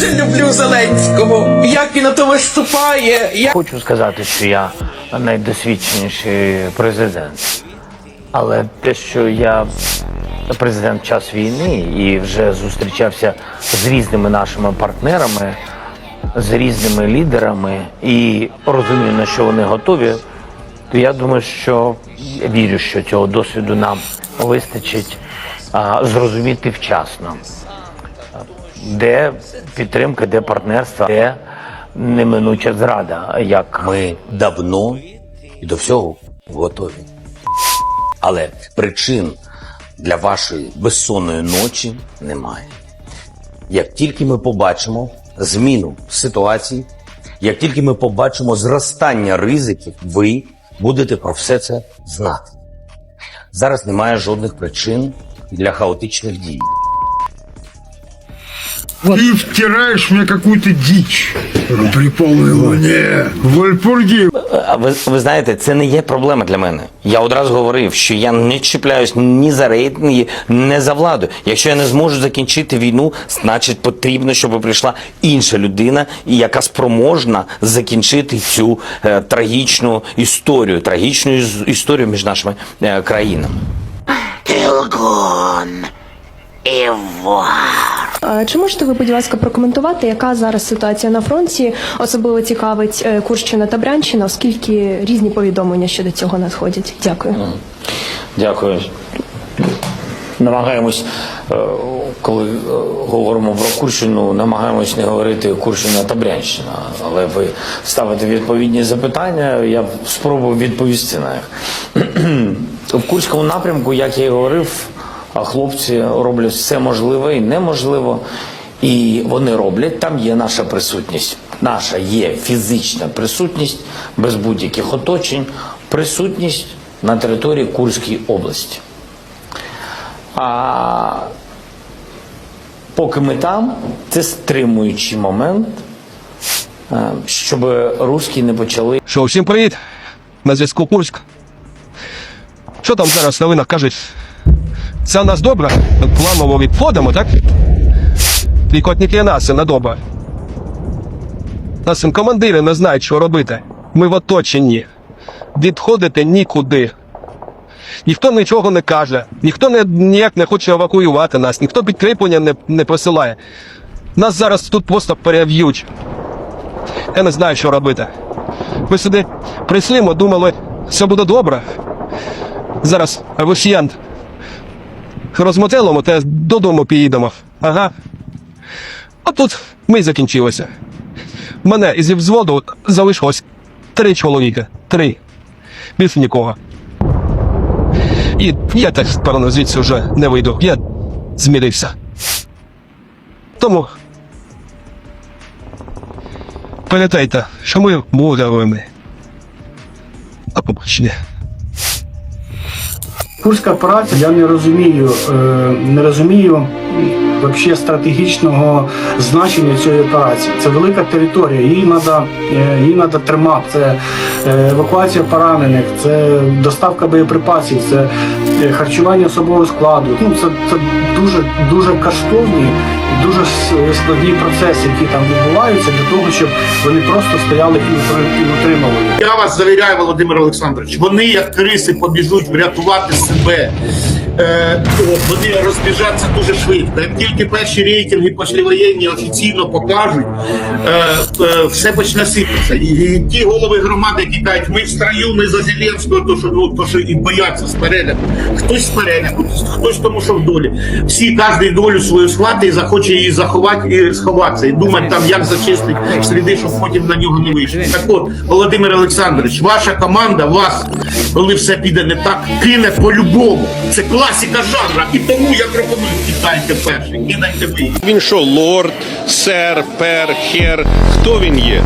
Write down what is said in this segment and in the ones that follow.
дуже люблю Зеленського. Як він на то виступає. Я... Хочу сказати, що я найдосвідченіший президент. Але те, що я президент час війни і вже зустрічався з різними нашими партнерами, з різними лідерами і розумію, на що вони готові, то я думаю, що я вірю, що цього досвіду нам вистачить а, зрозуміти вчасно, де підтримка, де партнерство, де неминуча зрада, як Ми давно і до всього готові. Але причин для вашої безсонної ночі немає. Як тільки ми побачимо зміну ситуації, як тільки ми побачимо зростання ризиків, ви будете про все це знати. Зараз немає жодних причин для хаотичних дій. Ты втираешь мне какую-то дичь при полной луне. В Вальпурге А ви, ви знаєте, це не є проблема для мене. Я одразу говорив, що я не чіпляюсь ні за рейтинги, ні за владу. Якщо я не зможу закінчити війну, значить потрібно, щоб прийшла інша людина, яка спроможна закінчити цю е, трагічну історію, трагічну іс- історію між нашими е, країнами. А Чи можете ви, будь ласка, прокоментувати, яка зараз ситуація на фронті? Особливо цікавить е, Курщина та Брянщина, оскільки різні повідомлення щодо цього надходять. Дякую. Дякую. Намагаємось, е, коли е, говоримо про Курщину, намагаємось не говорити Курщина та Брянщина. Але ви ставите відповідні запитання, я спробую відповісти на них. В Курському напрямку, як я і говорив, а хлопці роблять все можливе і неможливо. І вони роблять, там є наша присутність. Наша є фізична присутність без будь-яких оточень, присутність на території Курської області. А поки ми там, це стримуючий момент, е, щоб русські не почали Що, всім привіт! На зв'язку Курськ. Що там зараз в новинах кажуть? Це у нас добре? Планово відходимо, так? Трикотники нас, це не добре. Нас командири не знають, що робити. Ми в оточенні. Відходити нікуди. Ніхто нічого не каже, ніхто не, ніяк не хоче евакуювати нас, ніхто підкріплення не, не посилає. Нас зараз тут просто перев'ють. Я не знаю, що робити. Ми сюди прийшли, ми думали, все буде добре. Зараз росіян розмотелимо та додому поїдемо. Ага. А тут ми й закінчилися. Мене із взводу залишилось три чоловіка. Три. Більше нікого. І я так певно звідси вже не вийду. Я змірився. Тому пам'ятайте, що ми мудрими. А побачення. Курська праця, я не розумію, е, не розумію вообще стратегічного значення цієї операції. Це велика територія, її треба її надо тримати. Це е, евакуація поранених, це доставка боєприпасів, це е, харчування особового складу. Ну це, це дуже дуже коштовні дуже складні процеси, які там відбуваються, для того, щоб вони просто стояли і утримували. Я вас завіряю, Володимир Олександрович, вони як криси побіжуть врятувати себе. Е, вони розбіжаться дуже швидко. Як тільки перші рейтинги післявоєнні офіційно покажуть, е, е, все почне сипатися. І, ті голови громади, які кажуть, ми в строю, ми за Зеленського, то що, ну, то, що і бояться з переляку. Хтось з переляку, хтось тому, що в долі. Всі кожен долю свою схватить і захоче її заховати і сховатися. І думати там, як зачистити сліди, щоб потім на нього не вийшло. Так от, Володимир Олександрович, ваша команда вас, коли все піде не так, кине по-любому. Це класика жанра. І тому я пропоную кидайте перший, кидайте ви. Він що, лорд, сер, пер, хер? Хто він є?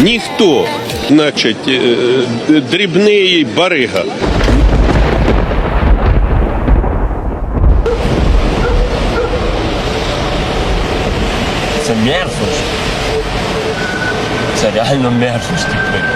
Ніхто. Значить, е, е, дрібний барига. Це мерзость. Це реально мерзость. типу.